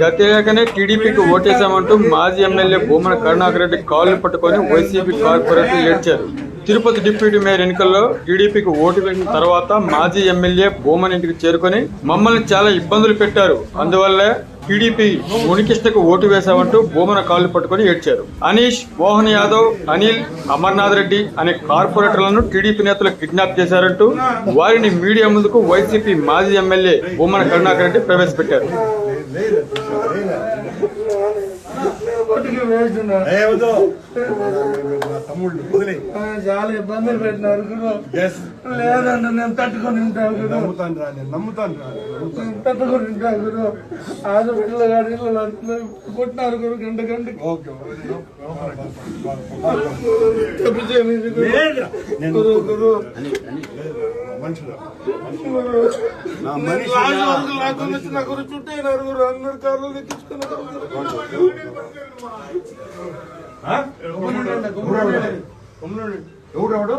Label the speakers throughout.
Speaker 1: గతేకనే టీడీపీకి ఓటేశామంటూ మాజీ ఎమ్మెల్యే భూమన కరుణాకర్ రెడ్డి కాళ్ళు పట్టుకొని వైసీపీ కార్పొరేటర్ ఏడ్చారు. తిరుపతి డిప్యూటీ మేయర్ ఎన్నికల్లో టీడీపీకి ఓటు వేసిన తర్వాత మాజీ ఎమ్మెల్యే భూమన్ ఇంటికి చేరుకొని మమ్మల్ని చాలా ఇబ్బందులు పెట్టారు. అందువల్లే టీడీపీ మునికిష్టకు ఓటు వేశామంటూ భూమన కాళ్ళు పట్టుకొని ఏడ్చారు. అనీష్ మోహన్ యాదవ్ అనిల్ అమర్నాథ్ రెడ్డి అనే కార్పొరేటర్లను టీడీపీ నేతలు కిడ్నాప్ చేశారంటూ వారిని మీడియా ముందుకు వైసీపీ మాజీ ఎమ్మెల్యే భూమన కరుణాకర్ రెడ్డి ప్రవేశపెట్టారు.
Speaker 2: తమ్ముళ్ళు. వదిలే.
Speaker 3: ఆ, చాలా ఇబ్బందులు పెట్టినారు గురు
Speaker 2: ఎస్
Speaker 3: లేదంటే నేను తట్టుకొని ఉంటా గురు
Speaker 2: నమ్ముతాను రా నేను నమ్ముతాను రా
Speaker 3: తట్టుకొని ఉంటా గురు హాస్పిటల్ గాడి కొట్టినారు గురు గంట గంటకి.
Speaker 2: ఓకే
Speaker 3: తప్పు చేయలేదు గురు. గురు గురు
Speaker 2: మనుషులు
Speaker 3: గురు.
Speaker 2: మనిషి
Speaker 3: నా గురు చుట్టైనారు గురు అందరు కార్లు ఎక్కించుకున్నారు గురు.
Speaker 2: ఎవడు ఎవడు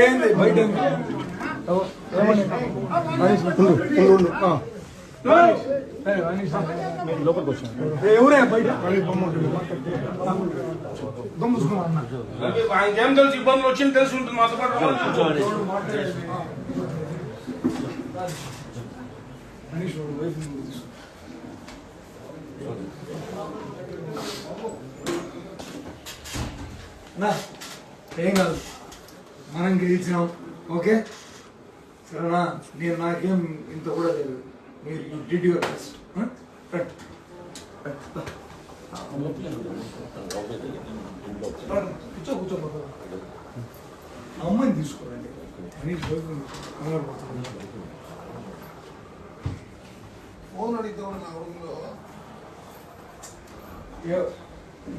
Speaker 3: ఏంది? బయట లోపలికి బయట
Speaker 4: తెలుసు ఇబ్బందులు వచ్చింది తెలిసి ఉంటుంది మాతో పాటు
Speaker 3: నా ఏం కాదు. మనం గెలిచినాం. ఓకే? సరేనా? నేను నాకేం ఇంత కూడా తెలియదు. మీరు యూ డిడ్ యువర్ బెస్ట్ కూర్చో కూర్చో అమ్మాయిని తీసుకోరండి అని కంగారు పడుతుంది. ఫోన్ అడిగితే నా రూమ్లో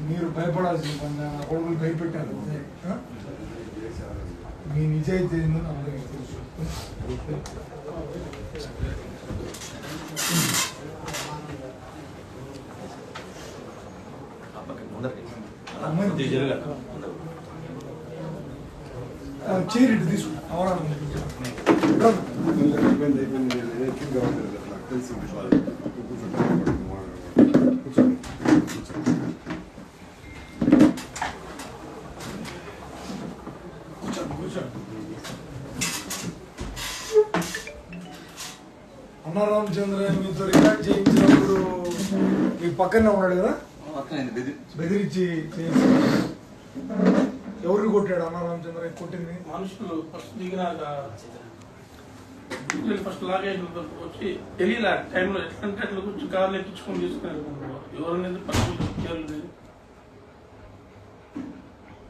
Speaker 3: మీరు భయపడాల్సిన పని నా కొడుకులు భయపెట్టారు మీ నిజాయితీ అందరికీ తెలుసు
Speaker 2: ಚೇರ್ ಹಿಡಿದು ದಿಸು ಅವರ
Speaker 3: Thank you. అన్న రామచంద్ర మీతో రికార్డ్ చేయించినప్పుడు మీ పక్కనే ఉన్నాడు కదా? బెదిరించి ఎవరిని కొట్టాడు అన్న రామచంద్ర కొట్టింది?
Speaker 4: మనుషులు ఫస్ట్ దిగినాక ఫస్ట్ లాగేజ్ వచ్చి తెలియలే టైంలో ఎట్లంటే అట్లా కొంచెం కార్లు ఎక్కించుకొని తీసుకున్నారు ఎవరిని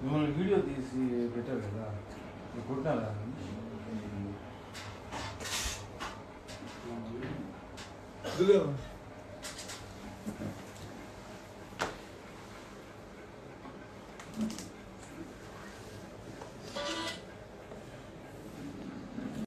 Speaker 5: మిమ్మల్ని వీడియో తీసి పెట్టారు కదా Kılıyor mu?
Speaker 3: Thank you.